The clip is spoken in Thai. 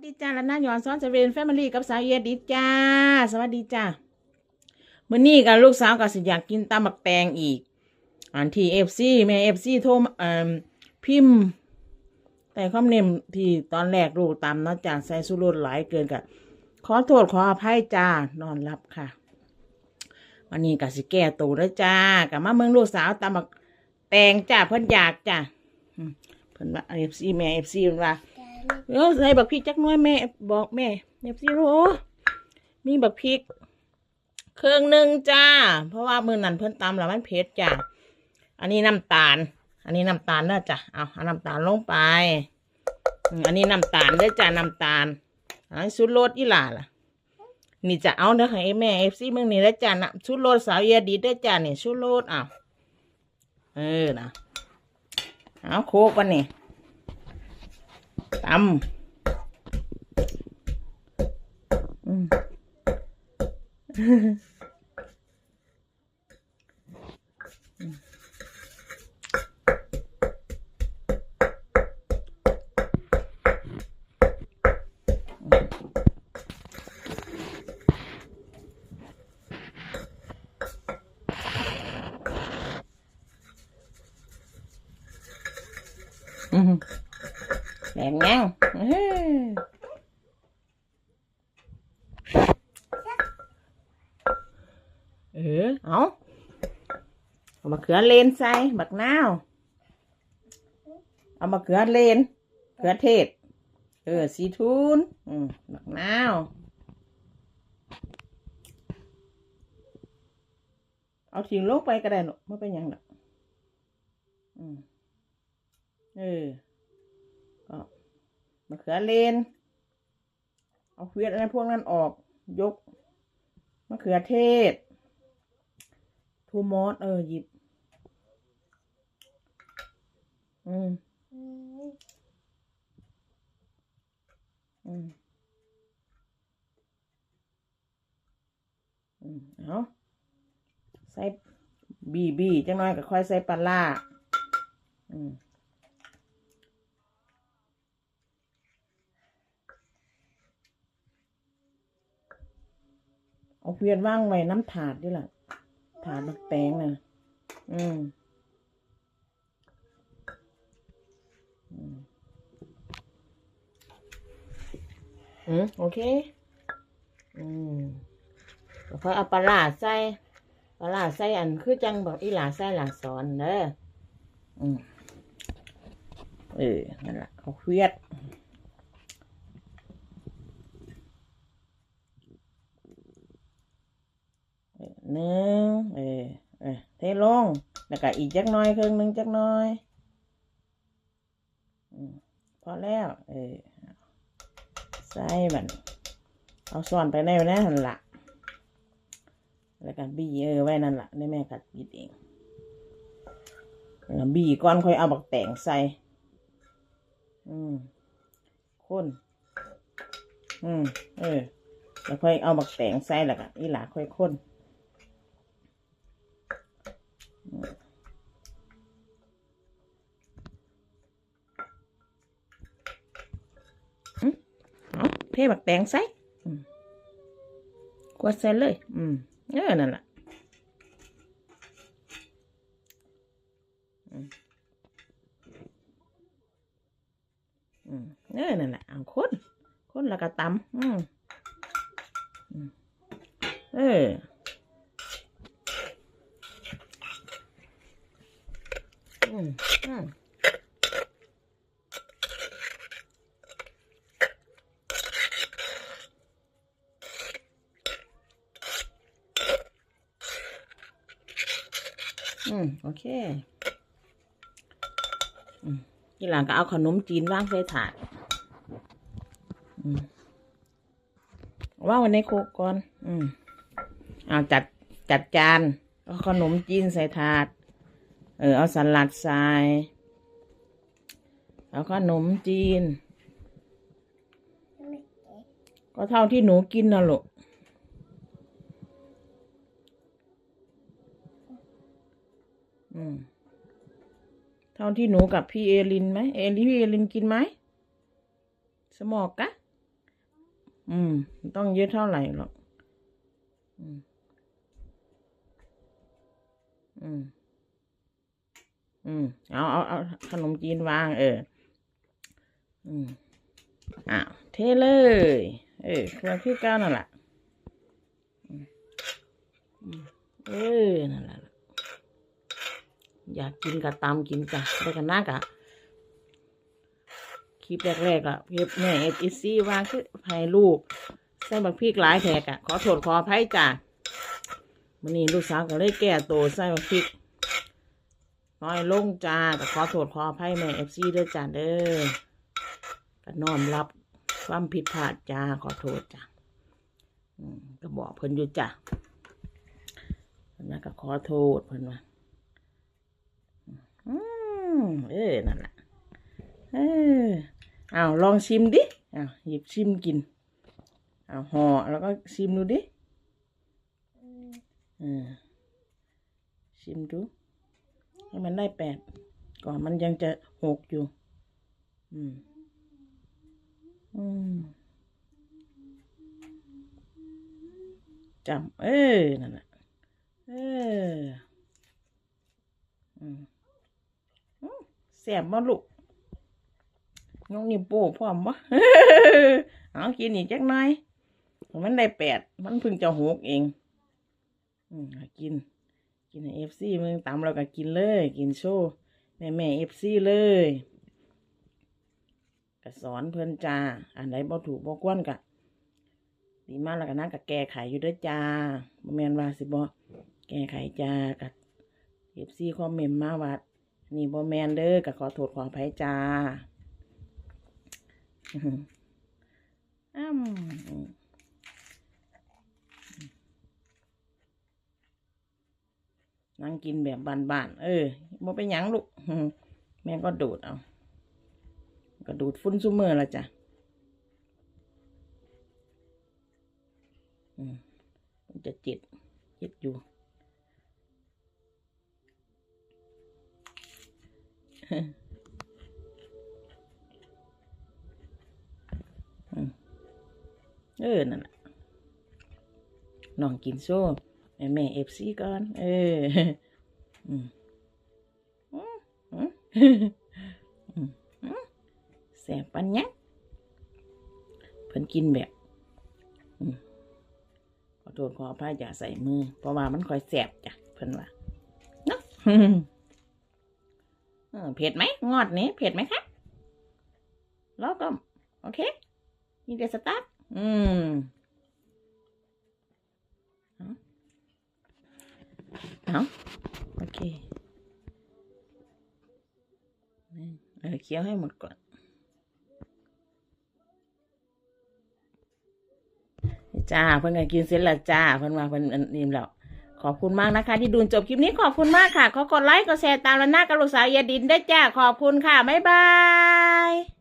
สวัสดีจ้าและน้าหยอนซ้อนเซเวนแฟมิลี่กับสาวเอียดีจ้า สวัสดีจ้ามื่อนี้กับลูกสาวก็สิอยากกินตำบักแตงอีก อันที่เอฟซีแม่เอฟซีโทรมเอ่อพิมพ์ แต่คอมเนมที่ตอนแรกลูกตำเนาะจ้าใส่สุรสหลายเกินกับขอโทษขออภัยจ้านอนรับค่ะวันนี้ก็สิแก้ตัวแล้วจ้ากับมาเมืองลูกสาวตำบักแตงจ้าเพิ่นอยากจ้าเพิ่นว่าเอฟซีแม่เอฟซีเพิ่นว่า เออใส่บักพริกจักน้อยแม่บอกแม่เนบซีโรมีบักพริกเครื่องหนึ่งจ้า เพราะว่ามือนั่นเพิ่นตำแล้วมันเผ็ดจ้าอันนี้น้ำตาล อันนี้น้ำตาลเด้จ้ะเอาเอาน้ำตาลลงไปอันนี้น้ำตาลเด้จ้าน้ำตาลอันนี้สุดโรสอีหล่าล่ะนี่จะเอาเด้อให้แม่เอฟซีเมืองนี่แล้จ้านะชุดโรสสาวเยดีเด้จ้านี่ชุดโรสอะเออนะเอาโคกกันนี่ ตำอืมอืม แบ่งยังเอ้ยเออ เอาเอามาเขือเลนใส่บักนาว เอามาเขือเลนเขือเทศ เออ สีทูนอืมบักนาวเอาทิ้งลงไปก็ได้หนูไม่เป็นยังหรอกอืมเออ มะเขือเลน เอาเวียดอะไรพวกนั้นออก ยก มะเขือเทศทูมอสเออหยิบ อืม อืม อืม เอาใส่บีบีจังน้อยก็ค่อยใส่ปลาล่าอืม เอาเวียนว่างไว้น้ำถาดด้วยล่ะ ถาดบักแตงนะอืมอืมอืมโอเค อืมแล้วค่อยเอาปลาใส่ปลาร้าใส่อันคือจังบอกอีหลาใส่หลาสอนเด้ออืมเออนั่นแหละเขาเครียด หนึ่งเออเออเทลง แล้วก็อีกจักน้อยครึ่งหนึ่งจักน้อยพอแล้ว เออใส่มันเอาส่วนไปในนั้นหั่นละแล้วก็บี้เออไว้นั่นละได้แม่กัดบีดเองแล้วบี้ก้อนค่อยเอาบักแตงใส่ อืมข้นอืม เออ แล้วค่อยเอาบักแตงใส่แล้วก็อีหลาค่อยข้น เอาเทบักแตงใส่กวาดใส่เลย อืมเออนั่นแหละอืมอืมเออนั่นแหละเอาคนคนแล้วก็ตำอืมเออ อืมอืมอืม โอเค อืมทีหลังก็เอาขนมจีนว่างใส่ถาดอืมว่างไว้ในโคกก่อน อืมเอาจัดจัดจานเอาขนมจีนใส่ถาด เออเอาสลัดใส่เอาขนมจีน ก็เท่าที่หนูกินน่ะลูกอืมเท่าที่หนูกับพี่เอลินไหมเอลินพี่เอลินกินไหมสมอกกะ อืม ต้องเยอะเท่าไหร่หรอก อืม อืม อืม เอาเอาเอาขนมจีนวาง เออ อืมอ้าวเทเลย เออเครื่องคือเก้านั่นแหละเออ นั่นแหละ อยากกินกับตามกินจ้ะได้กันนักอะคลิปแรกๆอะเพ็บแม่เอฟอีซี่วางคือให้ลูกใส่บักพริกหลายแทกอะขอโทษขออภัยจ้ะวันนี้ลูกสาวก็เลยแก้ตัวใส่บักพริก น้อยลงจ้าแต่ขอโทษขออภัยแม่เอฟซีด้วยจ้าเด้อก็น้อมรับความผิดพลาดจ้าขอโทษจ้ะอืมก็บอกเพิ่นอยู่จ้ะเพิ่นว่าก็ขอโทษเพิ่นว่าอืมเออนั่นแหละเออเอาลองชิมดิเอาหยิบชิมกินเอาห่อแล้วก็ชิมดูดิเออชิมดู ให้มันได้แปดก่อนมันยังจะหกอยู่ อืม อืมจำเออนั่นแหละเอออืมอืมแสบบ่ลูกยกนิ้วโป้พร้อมบ่เอากินอีกจักหน่อยมันได้แปด มันเพิ่งจะหกเอง อืมกิน กินเอฟซีมึงตำเราก็กินเลย กินโชว์แม่แม่เอฟซีเลยก็สอนเพื่อนจ้าอันไหนบ่ถูกบ่กวนกะดีมากแล้วก็นั่งกับแก้ไขอยู่ด้วยจ้าบ่แมนว่าสิบ่แก้ไขจ้ากับเอฟซีคอมเมนต์มาว่านี่บ่แมนเด้อก็ขอโทษขออภัยจ้าอื้อหืออ้ำ นั่งกินแบบบานๆ เออบ่ไปหยังลูกแม่ก็ดูดเอา ก็ดูดฟุ้นซุมือละจ้ะอืมมันจะจิตจิตอยู่ เออ นั่นแหละน้องกินโซ่ แม่เอฟซีก่อน เอออืมอืมอืมอืมอืมแสบปันเนี้ยเพิ่นกินแบบขอโทษขออภัยอย่าใส่มือ เพราะว่ามันคอยแสบจ้ะเพิ่นว่าเนาะเผ็ดไหมงอดนี้เผ็ดไหมครับแล้วก็ โอเค นี่เดสตาร์ทอืม เอาโอเคเออเคี้ยวให้หมดก่อนจ้าเพิ่นกินเสร็จแล้วจ้าเพิ่นว่าเพิ่อนนิ่มแล้วขอบคุณมากนะคะ ที่ดูจบคลิปนี้ขอบคุณมากค่ะขอกดไลค์กดแชร์ตามแล้วหน้ากับลูกสาวเยดินได้จ้าขอบคุณค่ะบ๊ายบาย